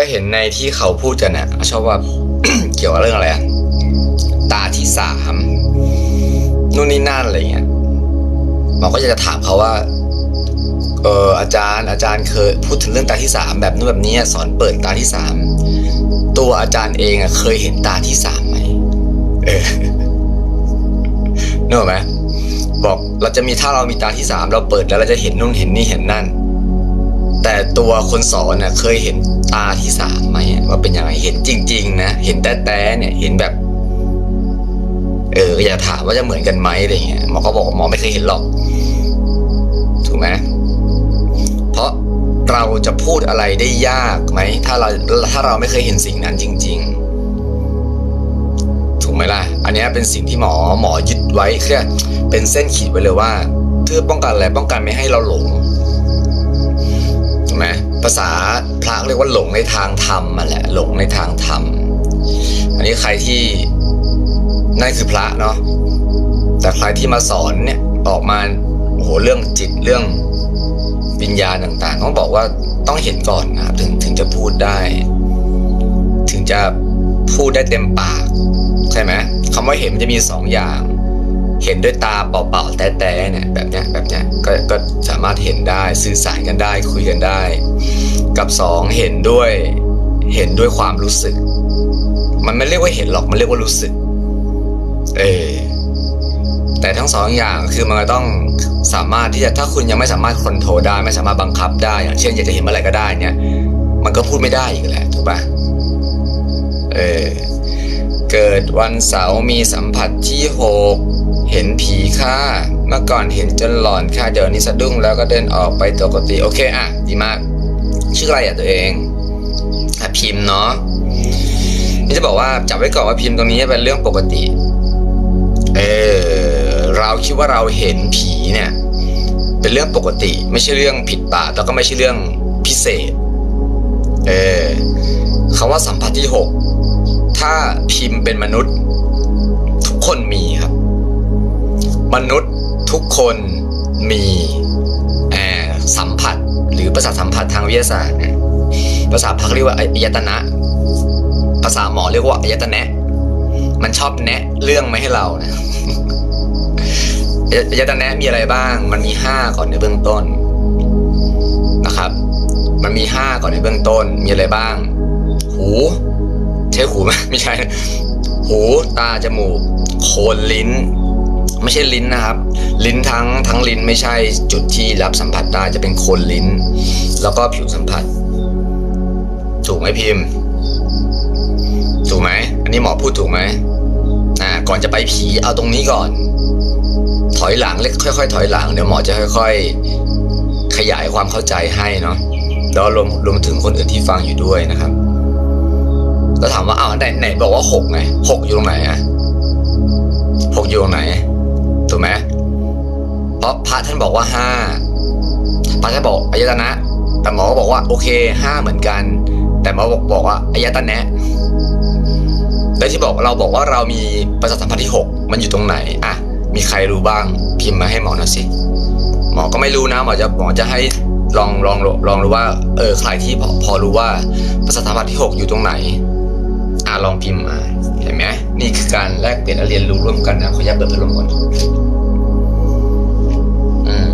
ก็เห็นในที่เขาพูดกันน่ะชอบว่า เกี่ยวกับเรื่องอะไรอะตาที่สามนู่นนี่นั่นอะไรเงี้ยหมอก็อยากจะถามเขาว่า เอออาจารย์อาจารย์เคยพูดถึงเรื่องตาที่สามแบบนู้นแบบนี้สอนเปิดตาที่สามตัวอาจารย์เองอะเคยเห็นตาที่สามไหมเออนึกออกไหมบอกเราจะมีถ้าเรามีตาที่สามเราเปิดแล้วเราจะเห็นนู่นเห็นนี่เห็นนั่น แต่ตัวคนสอนน่ะ เคยเห็น ตาที่สามไหมว่าเป็นยังไงเห็นจริง ๆ นะเห็นแต่แต่เนี่ยเห็นแบบ เอออยากถามว่าจะเหมือนกันไหมอะไรเงี้ยหมอก็บอกหมอไม่เคยเห็นหรอก ถูกไหมเพราะเราจะพูดอะไรได้ยากไหมถ้าเราถ้าเราไม่เคยเห็นสิ่งนั้นจริง ๆ ถูกไหมล่ะ อันนี้เป็นสิ่งที่หมอหมอยึดไว้แค่เป็นเส้นขีดไว้เลยว่าเพื่อป้องกันอะไรป้องกันไม่ให้เราหลง ภาษาพระเรียกว่าหลงในทางธรรมมาแหละหลงในทางธรรม อันนี้ใครที่นั่นคือพระเนาะแต่ใครที่มาสอนเนี่ยออกมาโอ้โหเรื่องจิตเรื่องวิญญาณต่างๆต้องบอกว่าต้องเห็นก่อนนะครับถึงถึงจะพูดได้ ถึงจะพูดได้เต็มปาก ใช่ไหมคำว่าเห็นมันจะมีสองอย่าง เห็นด้วยตาเปล่าๆแต่ๆเนี่ยแบบเนี้ยแบบเนี้ยก็ก็สามารถเห็นได้สื่อสารกันได้คุยกันได้ กับสองเห็นด้วยเห็นด้วยความรู้สึก มันไม่เรียกว่าเห็นหรอกมันเรียกว่ารู้สึก เออแต่ทั้งสองอย่างคือมันก็ต้องสามารถที่จะถ้าคุณยังไม่สามารถคอนโทรลได้ไม่สามารถบังคับได้ อย่างเช่นอยากจะเห็นเมื่อไรก็ได้เนี่ย มันก็พูดไม่ได้อีกแหละถูกปะเออเกิดวันเสาร์มีสัมผัสที่หก เห็นผีค่ะ เมื่อก่อนเห็นจนหลอนค่ะ เดี๋ยวนี้สะดุ้งแล้วก็เดินออกไปปกติ โอเคอะ ดีมาก ชื่ออะไรอะตัวเองอะพิมพ์เนาะนี่จะบอกว่าจับไว้ก่อนว่าพิมพ์ตรงนี้เป็นเรื่องปกติ เออ เราคิดว่าเราเห็นผีเนี่ย เป็นเรื่องปกติ ไม่ใช่เรื่องผิดบาแล้วก็ไม่ใช่เรื่องพิเศษ เออคำว่าสัมผัสที่หกถ้าพิมพ์เป็นมนุษย์ ทุกคนมีครับ มนุษย์ทุกคนมีแอบสัมผัสหรือประสาทสัมผัสทางวิทยาศาสตร์ภาษาพักเรียกว่าอายตนะ ภาษาหมอเรียกว่าอายตนะ มันชอบแนะเรื่องไมาให้เรานะอายตนะมีอะไรบ้าง มันมีห้าก่อนในเบื้องต้นนะครับ มันมีห้าก่อนในเบื้องต้น มีอะไรบ้าง หู ใช่หูไหมไม่ใช่ หู ตา จมูก โคนลิ้น ไม่ใช่ลิ้นนะครับ ลิ้นทั้งทั้งลิ้นไม่ใช่จุดที่รับสัมผัสได้จะเป็นโคนลิ้น แล้วก็ผิวสัมผัส ถูกไหมพิมพ์ ถูกไหมอันนี้หมอพูดถูกไหมอ่าก่อนจะไปผีเอาตรงนี้ก่อน ถอยหลังเล็กค่อยๆ ถอยหลังเดี๋ยวหมอจะค่อย ๆ ขยายความเข้าใจให้เนาะแล้วรวมรวมถึงคนอื่นที่ฟังอยู่ด้วยนะครับแล้วถามว่าอ้าวไหนไหนบอกว่าหกไงหกอยู่ตรงไหนอะหกอยู่ตรงไหน ถูกไหมเพราะพระท่านบอกว่าห้าพระท่านบอกอายตนะ แต่หมอก็บอกว่าโอเคห้าเหมือนกัน แต่หมอบอกบอกว่าอายตนะแล้ที่บอกเราบอกว่าเรามีประสาทสัมผัสที่หกมันอยู่ตรงไหนอะมีใครรู้บ้างพิมพ์มาให้หมอหน่อยสิหมอก็ไม่รู้นะหมอจะหมอจะให้ลองลองลองดูว่า เออใครที่พอพอรู้ว่าประสาทสัมผัสที่หกอยู่ตรงไหนอะลองพิมพ์มา ห็นไหมนี่คือการแลกเปลี่ยนและเรียนรู้ร่วมกันนะขออนุญาตเปิดพัดลมก่อนอม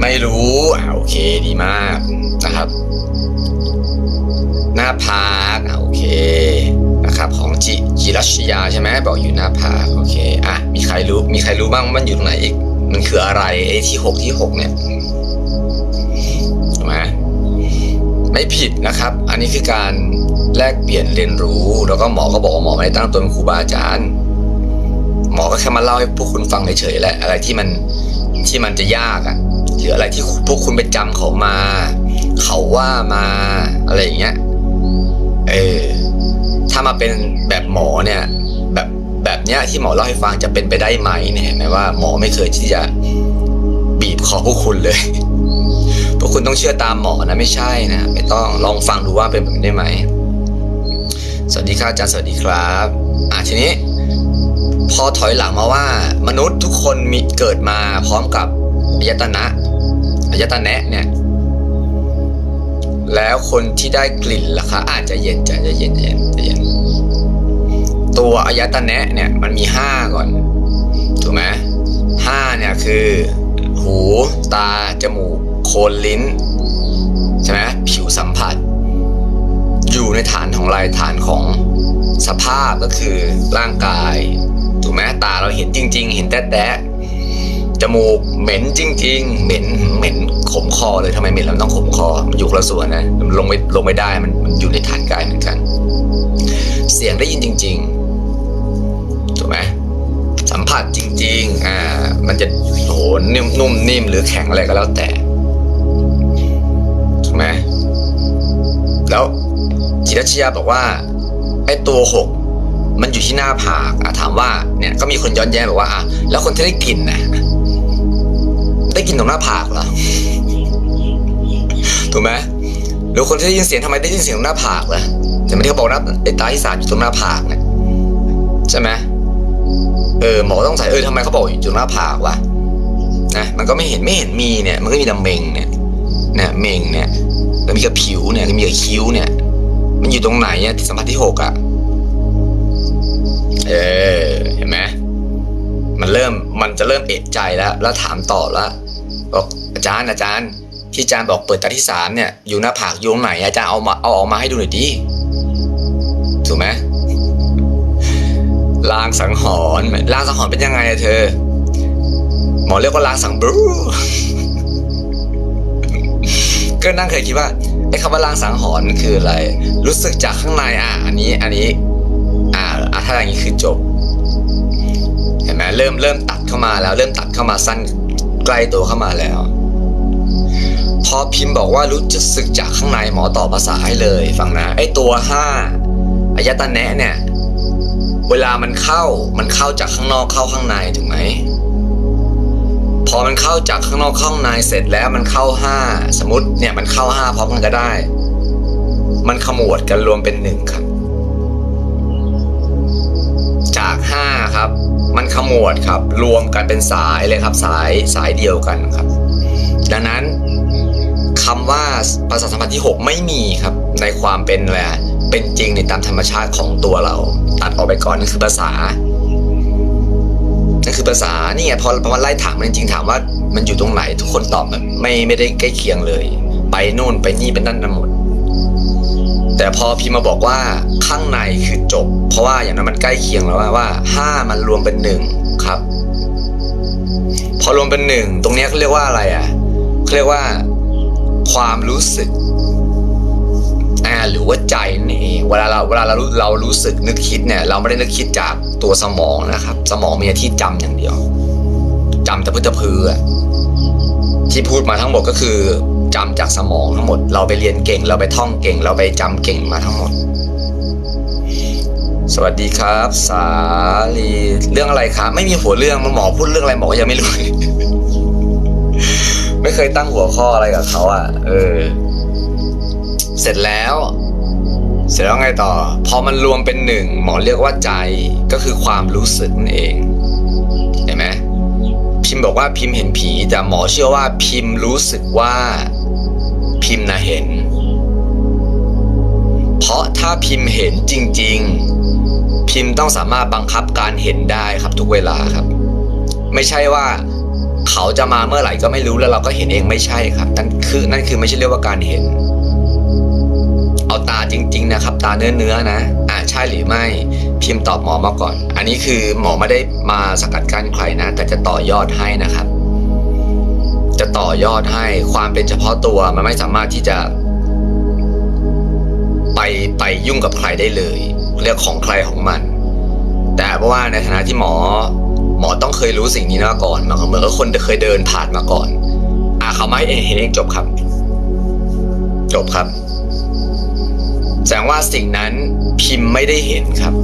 ไม่รู้อะโอเคดีมากนะครับ หน้าผากอะโอเคนะครับของจิจิรัชยาใช่ไหมบอกอยู่หน้าผากโอเคอะมีใครรู้มีใครรู้บ้างมันอยู่ตรงไหนอีก มันคืออะไรไอ้ที่หกที่หกเนี่ยถูกไหมไม่ผิดนะครับ อันนี้คือการ แลกเปลี่ยนเรียนรู้ แล้วก็หมอก็บอกว่าหมอไม่ได้ตั้งตัวเป็นครูบาอาจารย์หมอก็แค่มาเล่าให้พวกคุณฟังเฉยๆแหละอะไรที่มันที่มันจะยากอะ่ะหรืออะไรที่พวกคุณไปจำเขามา เขาว่ามาอะไรอย่างเงี้ยเออถ้ามาเป็นแบบหมอเนี่ย แบบแบบเนี้ยที่หมอเล่าให้ฟังจะเป็นไปได้ไหมเนี่ยเห็นไหมว่าหมอไม่เคยที่จะบีบคอพวกคุณเลยพวกคุณต้องเชื่อตามหมอนะไม่ใช่นะไม่ต้องลองฟังดูว่าเป็นแบบนี้ได้ไหม สวัสดีครับอาจารย์สวัสดีครับอะทีนี้ พอถอยหลังมาว่า มนุษย์ทุกคนมีเกิดมาพร้อมกับอายตนะอายตนะเนี่ย แล้วคนที่ได้กลิ่นล่ะคะอาจจะเย็นใจจะเย็นเย็นเย็นตัวอายตนะเนี่ยมันมีห้าก่อนถูกไหมห้าเนี่ยคือ หู ตา จมูก โคนลิ้น ใช่ไหมผิวสัมผัส อยู่ในฐานของลายฐานของสภาพก็คือร่างกายถูกไหมตาเราเห็นจริง ๆ เห็นแต๊ะๆจมูกเหม็นจริง ๆ เหม็นเหม็นขมคอเลยทำไมเหม็นแล้วต้องขมคอมันอยู่ละส่วนนะมันลงไม่ลงไม่ได้มันมันอยู่ในฐานกายเหมือนกัน เสียงได้ยินจริงๆถูกไหมสัมผัสจริง ๆ อ่า มันจะโหนิ่มนุ่มนิ่มหรือแข็งอะไรก็แล้วแต่ รชยาบอกว่าไอ้ตัวหกมันอยู่ที่หน้าผากอะถามว่าเนี่ยก็มีคนย้อนแย้งบอกว่าอะแล้วคนที่ได้กลิ่นนะได้กลิ่นตรงหน้าผากเหรอถูกไหมหรือคนที่ได้ยินเสียงทำไมได้ยินเสียงตรงหน้าผากล่ะแต่ไม่ได้เขาบอกนะไอ้ตาที่สามอยู่ตรงหน้าผากเนี่ยใช่ไหมเออหมอต้องใส่เออทำไมเขาบอกอยู่ตรงหน้าผากวะนะมันก็ไม่เห็นไม่เห็นมีเนี่ย มันก็มีแต่เมงเนี่ยเนี่ยเมงเนี่ยแล้วมีกับผิวเนี่ยมีกับคิ้วเนี่ย มันอยู่ตรงไหนเนี่ยที่สัมผัสที่หกอะเออเห็นไหมมันเริ่มมันจะเริ่มเอะใจแล้ว แล้วถามต่อแล้วบอกอาจารย์อาจารย์ ที่อาจารย์บอกเปิดตาที่สามเนี่ย อยู่หน้าผากอยู่ตรงไหนอาจารย์เอามาเอาออกมาให้ดูหน่อยดิถูกไหมลางสังหรณ์ลางสังหรณ์เป็นยังไงอะเธอ หมอเรียกว่าลางสังบรูก็นั่งเคยคิดว่า ไอ้คำว่าลางสังหรณ์คืออะไร รู้สึกจากข้างในอะอันนี้อันนี้ อ่าอะถ้าอย่างนี้คือจบ เห็นไหมเริ่มเริ่มตัดเข้ามาแล้ว เริ่มตัดเข้ามาสั้นใกล้ตัวเข้ามาแล้วพอพิมพ์บอกว่ารู้สึกจากข้างในหมอตอบภาษาให้เลยฟังนะไอ้ตัวห้าอายตนะเนี่ย เวลามันเข้ามันเข้าจากข้างนอกเข้าข้างในถูกไหม พอมันเข้าจากข้างนอกข้าข้างในเสร็จแล้วมันเข้าห้าสมมติเนี่ยมันเข้าห้าพร้อมกันก็ได้ มันขมวดกันรวมเป็นหนึ่งครับ จากห้าครับ มันขมวดครับ รวมกันเป็นสายเลยครับ สายสายเดียวกันครับ ดังนั้นคำว่าประสาทสัมผัสที่ 6 ไม่มีครับ ในความเป็นแหละเป็นจริงในตามธรรมชาติของตัวเรา ตัดออกไปก่อนนั่นคือภาษา นั่นคือภาษานี่ไงพอพอมาไล่ถามมันจริงๆถามว่ามันอยู่ตรงไหนทุกคนตอบแบบไม่ไม่ได้ใกล้เคียงเลย ไปโน่นไปนี่เป็นนั่นนั่นหมด แต่พอพี่มาบอกว่าข้างในคือจบ เพราะว่าอย่างนั้นมันใกล้เคียงแล้วว่าว่าห้ามันรวมเป็นหนึ่งครับ พอรวมเป็นหนึ่งตรงนี้เขาเรียกว่าอะไรอะเขาเรียกว่า ความรู้สึก หรือว่าใจนี่นเองเวลาเราเวลาเราเรารู้สึกนึกคิดเนี่ย เราไม่ได้นึกคิดจากตัวสมองนะครับ สมองมีหน้าที่จำอย่างเดียวจำแต่พื้นตะพืออที่พูดมาทั้งหมดก็คือจำจากสมองทั้งหมด เราไปเรียนเก่ง เราไปท่องเก่ง เราไปจำเก่งมาทั้งหมด สวัสดีครับ สาลีเรื่องอะไรครับไม่มีหัวเรื่องหมอพูดเรื่องอะไรหมอยังไม่รู้ไม่เคยตั้งหัวข้ออะไรกับเขาอะเออ เสร็จแล้ว เสร็จแล้วไงต่อ พอมันรวมเป็นหนึ่งหมอเรียกว่าใจก็คือความรู้สึกนั่นเองเห็นไหมพิมพ์บอกว่าพิมพ์เห็นผี แต่หมอเชื่อว่าพิมพ์รู้สึกว่า พิมพ์นะเห็น เพราะถ้าพิมพ์เห็นจริง ๆ พิมพ์ต้องสามารถบังคับการเห็นได้ครับทุกเวลาครับ ไม่ใช่ว่าเขาจะมาเมื่อไหร่ก็ไม่รู้แล้วเราก็เห็นเองไม่ใช่ครับนั่นคือนั่นคือไม่ใช่เรียกว่าการเห็น จริง ๆ นะครับ ตาเนื้อเนื้อนะอ่าใช่หรือไม่พิมพ์ตอบหมอมาก่อน อันนี้คือหมอไม่ได้มาสกัดกั้นใครนะ แต่จะต่อยอดให้นะครับ จะต่อยอดให้ความเป็นเฉพาะตัวมันไม่สามารถที่จะ ไปไปยุ่งกับใครได้เลย เรื่องของใครของมัน แต่เพราะว่าในฐานะที่หมอ หมอต้องเคยรู้สิ่งนี้มาก่อนเหมือนกับคนเคยเดินผ่านมาก่อน อ่าเขาไม่เห็นเองจบครับ จบครับ แสดงว่าสิ่งนั้นพิมพ์ไม่ได้เห็นครับ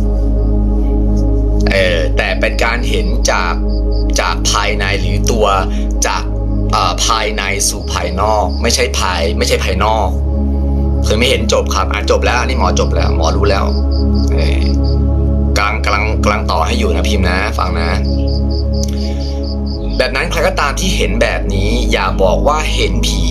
เออแต่เป็นการเห็นจากจากภายในหรือตัวจากอ่อภายในสู่ภายนอก ไม่ใช่ภาย ไม่ใช่ภายนอกเคยไม่เห็นจบครับอะจบแล้วอันนี้หมอจบแล้ว หมอรู้แล้วเออกำลังกำลังกำลังต่อให้อยู่นะพิมพ์นะฟังนะ แบบนั้นใครก็ตามที่เห็นแบบนี้ อย่าบอกว่าเห็นผี